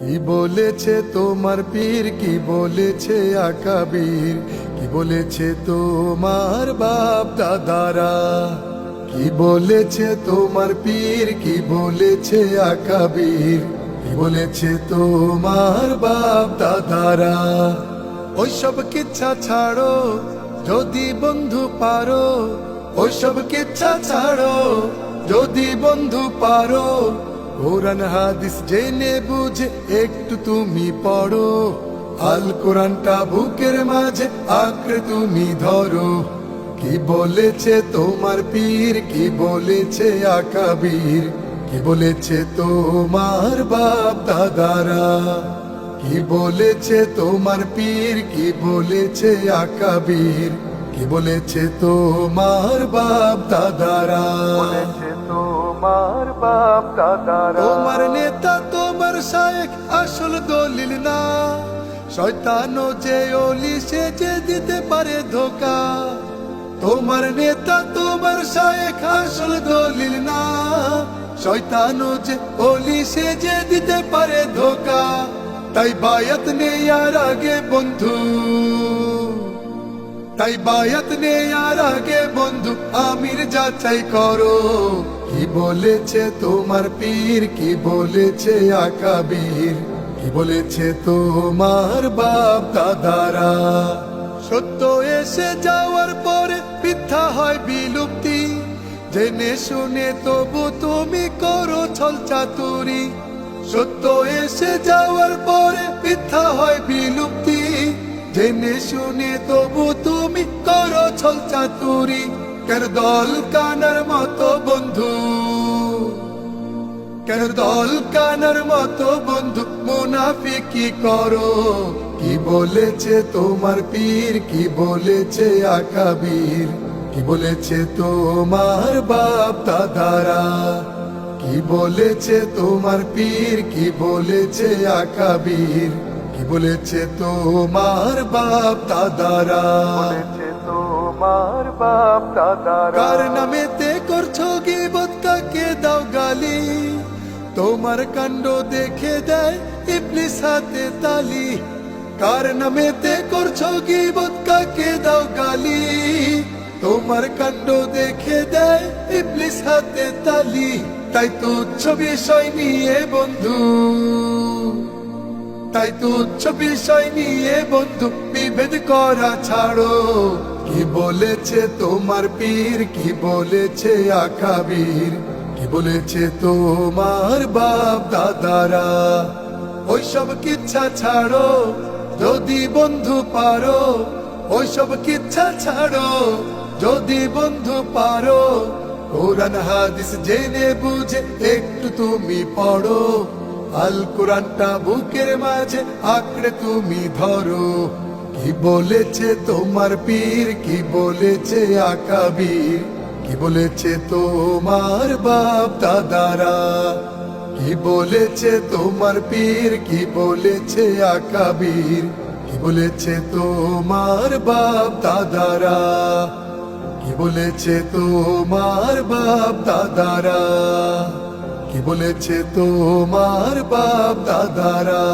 কি বলেছে তোমার পীর? কি বলেছে আকাবীর কি বলেছে তোমার বাপ দাদারা? কি বলেছে তোমার পীর? কি বলেছে আকাবীর কি বলেছে তোমার বাপ দাদারা? ওইসব কিচ্ছা ছাড়ো, যদি বন্ধু পারো, ওইসব কিচ্ছা ছাড়ো, যদি বন্ধু পারো কোরআন, হাদিস জেনে বুঝে একটু তুমি পড়ো। আল কোরআনটা বুকের মাঝে আঁকড়ে তুমি ধরো। কি বলেছে তোমার পীর? কি বলেছে আকাবীর? কি বলেছে তোমার বাপ দাদারা? কি বলেছে তোমার পীর? কি বলেছে আকাবীর? কি বলেছে তোমার বাপ দাদারা? তোমার বাপ দাদারা তোমার নেতা তোমার শায়েখ আসল দলিল না। শয়তান যে অলি, সে যে দিতে পারে ধোকা। তোমার নেতা তোমার শায়েখ আসল দলিল না। শয়তান যে অলি, সে যে দিতে পারে ধোকা। তাই বায়াত নেয়ার আগে, বন্ধু। তাই বায়াত নেয়ার আগে, বন্ধু। আমির যাচাই করো। কি বলেছে তোমার পীর? কি বলেছে আকাবীর কি বলেছে তোমার বাপ দাদারা? সত্য এসে যাওয়ার পরে মিথ্যা হয় বিলুপ্তি। জেনে শুনে তবু তুমি করো ছল চাতুরি। সত্য এসে যাওয়ার পরে মিথ্যা হয় বিলুপ্তি। জেনে শুনে তবু তুমি করো ছল চাতুরি। কেন দল কানার মতো কেন দল কানার মতো বন্ধু? মুনাফিকি করো। কি বলেছে তোমার পীর? কি বলেছে আকাবীর কি বলেছে তোমার বাপ দাদারা? কি বলেছে তোমার পীর? কি বলেছে আকাবীর কি বলেছে তোমার বাপ দাদারা? বলেছে তোমার বাপ দাদারা। কার নামেতে তোমার কাণ্ড দেখে দেয় ইবলিস হাতে তালি। কার নামেতে করছ গিবত, কাকে দাও গালি? তোমার কাণ্ড দেখে দেয় ইবলিস হাতে তালি। তাই তো তুচ্ছ বিষয় নিয়ে বন্ধু। তাই তো তুচ্ছ বিষয় নিয়ে বন্ধু, বিভেদ করা ছাড়ো। কি বলেছে তোমার পীর, কি বলেছে আকাবীর? কি বলেছে তোমার বাপ দাদারা, ওইসব কিচ্ছা ছাড়ো, যদি বন্ধু পারো, ওইসব কিচ্ছা ছাড়ো, যদি বন্ধু পারো, কোরআন হাদিস জেনে বুঝে একটু তুমি পড়ো, আল কোরআনটা বুকের মাঝে আঁকড়ে তুমি ধরো। কি বলেছে তোমার পীর, কি বলেছে আকাবীর? কি বলেছে তোমার বাপ দাদারা? কি বলেছে তোমার পীর? কি বলেছে আকাবীর কি বলেছে তোমার বাপ দাদারা? কি বলেছে তোমার বাপ দাদারা? কি বলেছে তোমার বাপ দাদারা?